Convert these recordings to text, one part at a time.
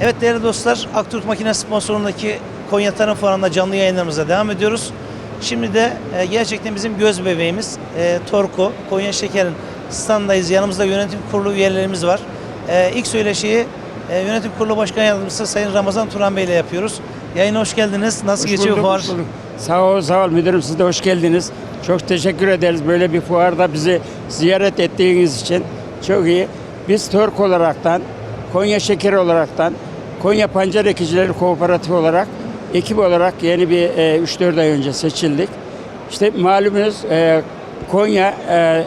Evet değerli dostlar, Aktürk Makine sponsorundaki Konya Tarım Fuarı'nda canlı yayınlarımıza devam ediyoruz. Şimdi de e, gerçekten bizim göz bebeğimiz e, Torku, Konya Şeker'in standındayız. Yanımızda yönetim kurulu üyelerimiz var. E, ilk söyleşiyi e, yönetim kurulu başkan yardımcısı Sayın Ramazan Turan Bey ile yapıyoruz. Yayına hoş geldiniz. Nasıl Hoş geçiyor bulduk, fuar? hoş bulduk. Sağ ol, sağ ol müdürüm. Siz de hoş geldiniz. Çok teşekkür ederiz böyle bir fuarda bizi ziyaret ettiğiniz için. Çok iyi. Biz Tork olaraktan, Konya Şeker olaraktan, Konya Pancar Ekicileri Kooperatifi olarak, ekip olarak yeni bir e, 3-4 ay önce seçildik. İşte malumunuz e, Konya e,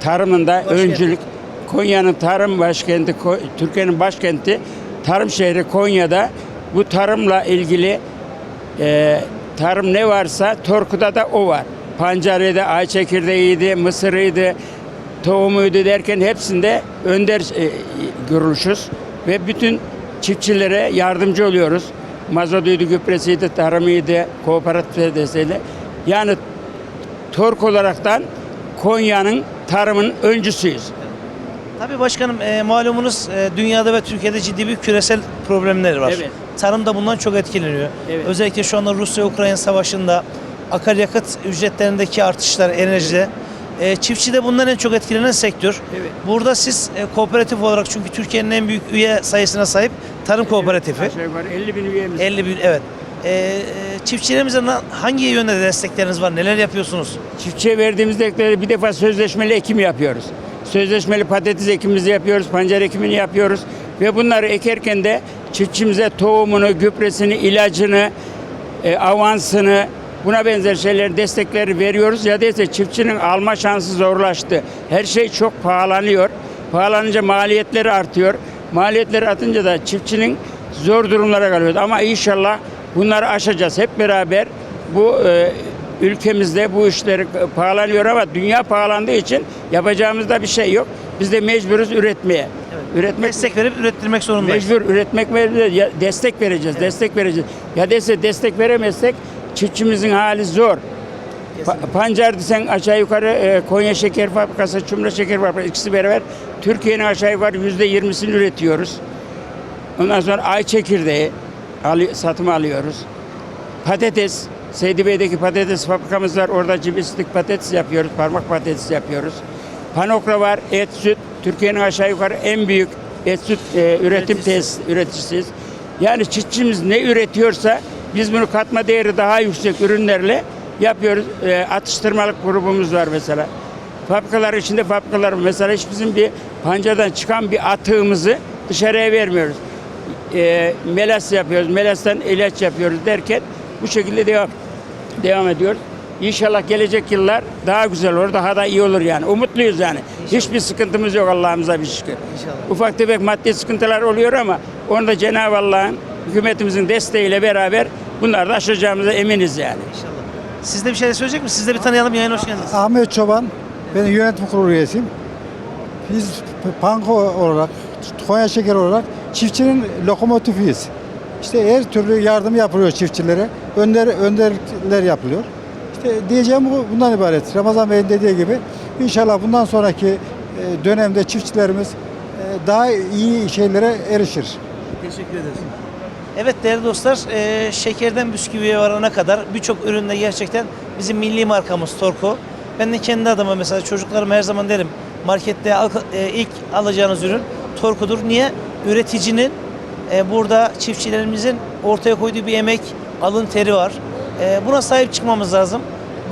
tarımında Başkent. öncülük, Konya'nın tarım başkenti, Türkiye'nin başkenti, tarım şehri Konya'da bu tarımla ilgili e, tarım ne varsa Torku'da da o var. Pancarıydı, ay çekirdeğiydi, mısırıydı, tohumuydu derken hepsinde önder e, görülüşüz. Ve bütün çiftçilere yardımcı oluyoruz. Mazotuydu, gübresiydi, tarımıydı, kooperatif desteğiyle. Yani Tork olaraktan Konya'nın tarımın öncüsüyüz. Tabii başkanım e, malumunuz e, dünyada ve Türkiye'de ciddi bir küresel problemler var. Evet. Tarım da bundan çok etkileniyor. Evet. Özellikle şu anda Rusya-Ukrayna savaşında akaryakıt ücretlerindeki artışlar enerjide. E, çiftçi de bundan en çok etkilenen sektör. Evet. Burada siz e, kooperatif olarak çünkü Türkiye'nin en büyük üye sayısına sahip tarım kooperatifi. Aşağı yukarı 50 bin üyemiz. 50 bin evet. E, e, çiftçilerimize hangi yönde destekleriniz var? Neler yapıyorsunuz? Çiftçiye verdiğimiz destekleri bir defa sözleşmeli ekim yapıyoruz. Sözleşmeli patates ekimimizi yapıyoruz, pancar ekimini yapıyoruz. Ve bunları ekerken de çiftçimize tohumunu, gübresini, ilacını, e, avansını, buna benzer şeyler destekleri veriyoruz. Ya da çiftçinin alma şansı zorlaştı. Her şey çok pahalanıyor. Pahalanınca maliyetleri artıyor. Maliyetleri artınca da çiftçinin zor durumlara kalıyor. Ama inşallah bunları aşacağız. Hep beraber bu e, ülkemizde bu işler pahalanıyor ama dünya pahalandığı için yapacağımız da bir şey yok. Biz de mecburuz üretmeye. Üretmek Destek verip ürettirmek zorundayız. Mecbur üretmek ve destek vereceğiz, destek vereceğiz. Ya dese destek veremezsek çiftçimizin hali zor. Pa- pancar desen aşağı yukarı e, Konya Şeker Fabrikası, Çumra Şeker Fabrikası ikisi beraber Türkiye'nin aşağı yukarı yüzde yirmisini üretiyoruz. Ondan sonra ay çekirdeği alı- satım alıyoruz. Patates, Seydi Bey'deki patates fabrikamız var. Orada cibislik patates yapıyoruz, parmak patates yapıyoruz. Panokra var, et, süt. Türkiye'nin aşağı yukarı en büyük et, süt e, üretim tesis, üreticisiyiz. Yani çiftçimiz ne üretiyorsa biz bunu katma değeri daha yüksek ürünlerle yapıyoruz. E, atıştırmalık grubumuz var mesela. Fabrikalar içinde fabrikalar mesela hiç bizim bir pancardan çıkan bir atığımızı dışarıya vermiyoruz. E, melas yapıyoruz, melastan ilaç yapıyoruz derken bu şekilde devam devam ediyor. İnşallah gelecek yıllar daha güzel olur, daha da iyi olur yani. Umutluyuz yani. Hiçbir sıkıntımız yok Allah'ımıza bir şükür. İnşallah. Ufak tefek maddi sıkıntılar oluyor ama onu da Cenab-ı Allah'ın hükümetimizin desteğiyle beraber bunları da aşacağımıza eminiz yani. İnşallah. Siz de bir şey söyleyecek misiniz? Siz de bir tanıyalım. Yayına hoş geldiniz. Ahmet Çoban, ben yönetim kurulu üyesiyim. Biz Panko olarak, Konya Şeker olarak çiftçinin lokomotifiyiz. İşte her türlü yardım yapılıyor çiftçilere. Önder, önderlikler yapılıyor. İşte diyeceğim bu bundan ibaret. Ramazan Bey'in dediği gibi inşallah bundan sonraki e, dönemde çiftçilerimiz e, daha iyi şeylere erişir. Teşekkür ederiz. Evet değerli dostlar, e, şekerden bisküviye varana kadar birçok üründe gerçekten bizim milli markamız Torko. Ben de kendi adıma mesela çocuklarıma her zaman derim markette al- e, ilk alacağınız ürün Torku'dur. Niye? Üreticinin e, burada çiftçilerimizin ortaya koyduğu bir emek, alın teri var. E, buna sahip çıkmamız lazım.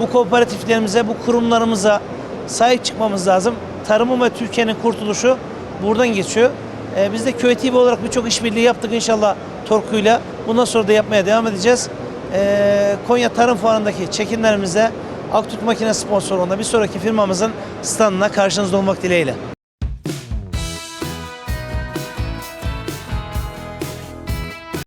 Bu kooperatiflerimize, bu kurumlarımıza sahip çıkmamız lazım. Tarımın ve Türkiye'nin kurtuluşu buradan geçiyor. Ee, biz de Köy TV olarak birçok işbirliği yaptık inşallah Torku'yla. Bundan sonra da yapmaya devam edeceğiz. Ee, Konya Tarım Fuarı'ndaki çekimlerimizde Aktürk Makine sponsorluğunda bir sonraki firmamızın standına karşınızda olmak dileğiyle.